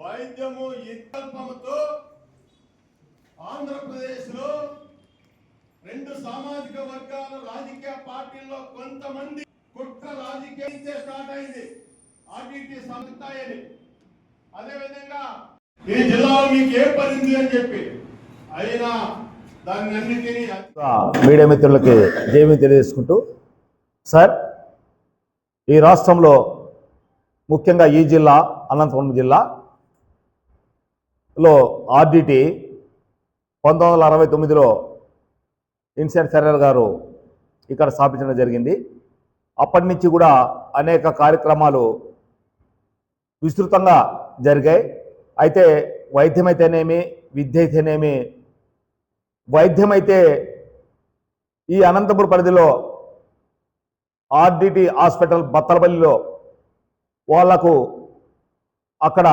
వైద్యము వికల్పముతో ఆంధ్రప్రదేశ్లో రెండు సామాజిక వర్గాల రాజకీయ పార్టీల్లో కొంతమంది కుట్ర రాజకీయం స్టార్ట్ అయింది. ఆర్టీటీ సంస్థాయని. అదేవిధంగా ఈ జిల్లాలో మీకు ఏ పడింది అని చెప్పి. అయినా దాన్ని అన్నిటినీ మీడియా మిత్రులకి జేమీ తెలియజేసుకుంటూ సార్ ఈ రాష్ట్రంలో ముఖ్యంగా ఈ జిల్లా అనంతపురం జిల్లాలో ఆర్డిటి పంతొమ్మిది వందల అరవై తొమ్మిదిలో ఇన్సెంట్ ఫెర్రర్ గారు ఇక్కడ స్థాపించడం జరిగింది. అప్పటి నుంచి కూడా అనేక కార్యక్రమాలు విస్తృతంగా జరిగాయి. అయితే వైద్యం అయితేనేమి విద్య అయితేనేమి వైద్యం అయితే ఈ అనంతపురం పరిధిలో ఆర్డిటి హాస్పిటల్ బత్తలపల్లిలో వాళ్ళకు అక్కడ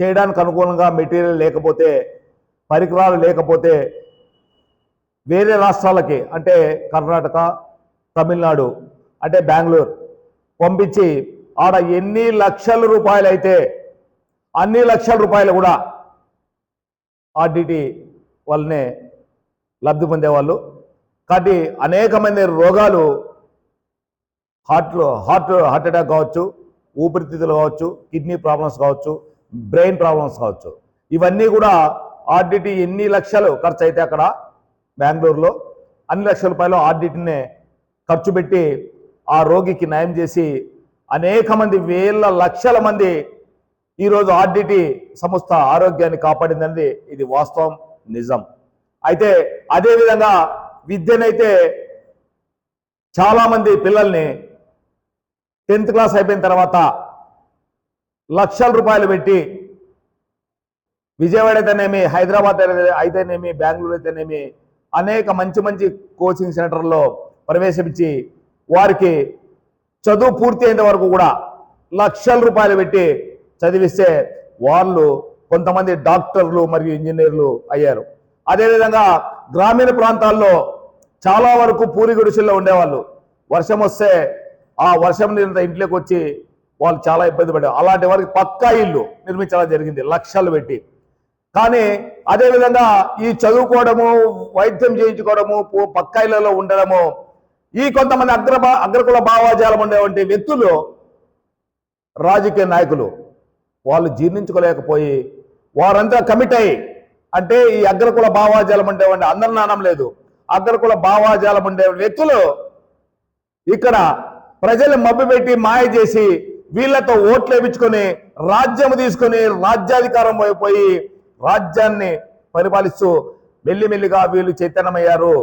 చేయడానికి అనుకూలంగా మెటీరియల్ లేకపోతే పరికరాలు లేకపోతే వేరే రాష్ట్రాలకి అంటే కర్ణాటక తమిళనాడు అంటే బెంగళూరు పంపించి ఆడ ఎన్ని లక్షల రూపాయలు అయితే అన్ని లక్షల రూపాయలు కూడా ఆర్డిటి వల్లనే లబ్ధి పొందేవాళ్ళు. కాబట్టి అనేకమైన రోగాలు హార్ట్లో హార్ట్ హార్ట్ అటాక్ కావచ్చు ఊపిరితిత్తులు కావచ్చు కిడ్నీ ప్రాబ్లమ్స్ కావచ్చు బ్రెయిన్ ప్రాబ్లమ్స్ కావచ్చు. ఇవన్నీ కూడా ఆర్డిటీ ఎన్ని లక్షలు ఖర్చు అయితే అక్కడ బెంగళూరులో అన్ని లక్షల రూపాయలు ఆర్డిటీని ఖర్చు పెట్టి ఆ రోగికి నయం చేసి అనేక మంది వేల లక్షల మంది ఈరోజు ఆర్డిటీ సంస్థ ఆరోగ్యాన్ని కాపాడిందనేది ఇది వాస్తవం నిజం. అయితే అదేవిధంగా విద్యనైతే చాలామంది పిల్లల్ని టెన్త్ క్లాస్ అయిపోయిన తర్వాత లక్షల రూపాయలు పెట్టి విజయవాడ అయితేనేమి హైదరాబాద్ అయితేనేమి బెంగళూరు అయితేనేమి అనేక మంచి మంచి కోచింగ్ సెంటర్లో ప్రవేశించి వారికి చదువు పూర్తి అయిన వరకు కూడా లక్షల రూపాయలు పెట్టి చదివిస్తే వాళ్ళు కొంతమంది డాక్టర్లు మరియు ఇంజనీర్లు అయ్యారు. అదేవిధంగా గ్రామీణ ప్రాంతాల్లో చాలా వరకు పూరి గుడిసెల్లో ఉండేవాళ్ళు. వర్షం వస్తే ఆ వర్షం నీళ్ళ ఇంట్లోకి వచ్చి వాళ్ళు చాలా ఇబ్బంది పడ్డారు. అలాంటి వారికి పక్కా ఇల్లు నిర్మించడం జరిగింది లక్షలు పెట్టి. కానీ అదేవిధంగా ఈ చదువుకోవడము వైద్యం చేయించుకోవడము పో- పక్కా ఇళ్ళలో ఉండడము ఈ కొంతమంది అగ్ర అగ్రకుల భావాజాలం ఉండేవంటి వ్యక్తులు రాజకీయ నాయకులు వాళ్ళు జీర్ణించుకోలేకపోయి వారంతా కమిట్ అయ్యి అంటే ఈ అగ్రకుల భావాజాలం ఉండేవాడిని. అందరి నానం లేదు. అగ్రకుల భావాజాలం ఉండే వ్యక్తులు ఇక్కడ ప్రజలు మబ్బుపెట్టి మాయ చేసి వీళ్ళతో ఓట్లు వేయించుకొని రాజ్యం తీసుకొని రాజ్యాధికారం పోయి రాజ్యాన్ని పరిపాలిస్తూ మెల్లిమెల్లిగా వీళ్ళు చైతన్యమయ్యారు.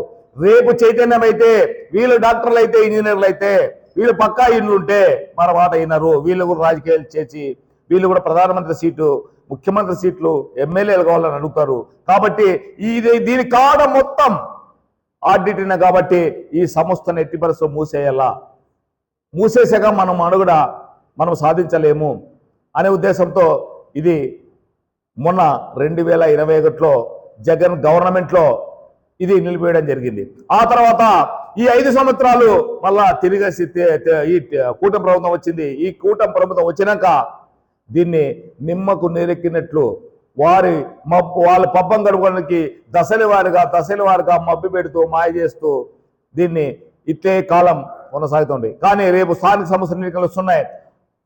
రేపు చైతన్యమైతే వీళ్ళు డాక్టర్లు అయితే ఇంజనీర్లు అయితే వీళ్ళు పక్కా ఇల్లు ఉంటే మన మాట అయినారు. వీళ్ళు కూడా రాజకీయాలు చేసి వీళ్ళు కూడా ప్రధానమంత్రి సీటు ముఖ్యమంత్రి సీట్లు ఎమ్మెల్యేలు కావాలని అడుగుతారు. కాబట్టి ఇది దీని కాడ మొత్తం ఆడిటిన కాబట్టి ఈ సంస్థను ఎట్టి మూసేయాలా? మూసేసాక మనం అడుగుడ మనం సాధించలేము అనే ఉద్దేశంతో ఇది మొన్న రెండు వేల ఇరవై ఒకటిలో జగన్ గవర్నమెంట్లో ఇది నిలిపేయడం జరిగింది. ఆ తర్వాత ఈ ఐదు సంవత్సరాలు మళ్ళా తిరిగేసి ఈ కూటమి ప్రభుత్వం వచ్చింది. ఈ కూటమి ప్రభుత్వం వచ్చినాక దీన్ని నిమ్మకు నీరెక్కినట్లు వారి మబ్బు వాళ్ళ పబ్బం గడపడానికి దశల వారిగా దశల వారిగా మబ్బు పెడుతూ మాయ చేస్తూ దీన్ని ఇట్లే కాలం కొనసాగుతుంది. కానీ రేపు స్థానిక సంస్థల ఎన్నికలు వస్తున్నాయి.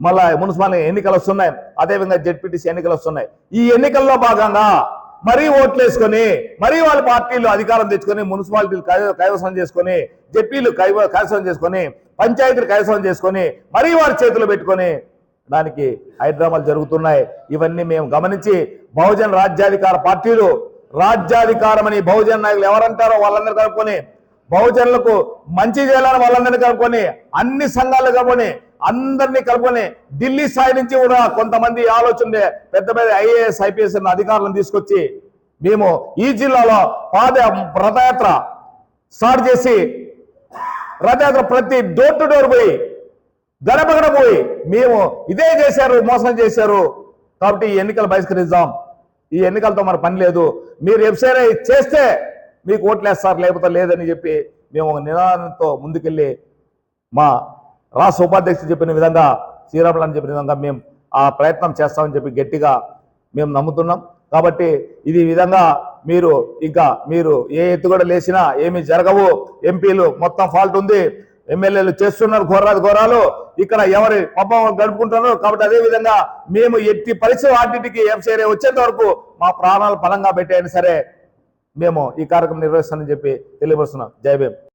మళ్ళా మున్సిపల్ ఎన్నికలు వస్తున్నాయి. అదేవిధంగా జెడ్పీటీసీ ఎన్నికలు వస్తున్నాయి. ఈ ఎన్నికల్లో భాగంగా మరీ ఓట్లు వేసుకొని మరీ వాళ్ళ పార్టీలు అధికారం తెచ్చుకొని మున్సిపాలిటీలు కై- కైవసం చేసుకొని జెడ్పీలు కైవ కైవసం చేసుకొని పంచాయతీలు కైవసం చేసుకొని మరీ వారి చేతిలో పెట్టుకొని దానికి హైదరాబాద్ జరుగుతున్నాయి. ఇవన్నీ మేము గమనించి బహుజన్ రాజ్యాధికార పార్టీలు రాజ్యాధికారం అని బహుజన్ నాయకులు ఎవరంటారో వాళ్ళందరూ కలుపుకొని బహుజనులకు మంచి చేయాలని వాళ్ళందరినీ కలుపుకొని అన్ని సంఘాలు కలుపుకొని అందరినీ కలుపుకొని ఢిల్లీ స్థాయి నుంచి కూడా కొంతమంది ఆలోచన పెద్ద పెద్ద ఐఏఎస్ ఐపీఎస్ అధికారులను తీసుకొచ్చి మేము ఈ జిల్లాలో పాద రథయాత్ర స్టార్ట్ చేసి రథయాత్ర ప్రతి డోర్ టు డోర్ పోయి గడపగడ పోయి మేము ఇదే చేశారు మోసం చేశారు. కాబట్టి ఈ ఎన్నికలు బహిష్కరిద్దాం. ఈ ఎన్నికలతో మన పని లేదు. మీరు ఎఫ్సైఐ చేస్తే మీకు ఓట్లేస్తారు లేకపోతే లేదని చెప్పి మేము ఒక నినాదంతో ముందుకెళ్ళి మా రాష్ట్ర ఉపాధ్యక్షుడు చెప్పిన విధంగా శ్రీరాములు అని చెప్పిన విధంగా మేము ఆ ప్రయత్నం చేస్తామని చెప్పి గట్టిగా మేము నమ్ముతున్నాం. కాబట్టి ఇది విధంగా మీరు ఇంకా మీరు ఏ ఎత్తుగడ లేచినా ఏమి జరగవు. ఎంపీలు మొత్తం ఫాల్ట్ ఉంది. ఎమ్మెల్యేలు చేస్తున్నారు ఘోరాది ఘోరాలు. ఇక్కడ ఎవరి పబ్బం గడుపుకుంటున్నారు కాబట్టి అదే విధంగా మేము ఎట్టి పరిస్థితి వాటికి ఎంసీఆర్ఏ వచ్చేంత వరకు మా ప్రాణాలు బలంగా పెట్టైనా సరే. మేము ఈ కార్యక్రమం నిర్వహిస్తానని చెప్పి తెలియపరుస్తున్నాం. జై భీమ్.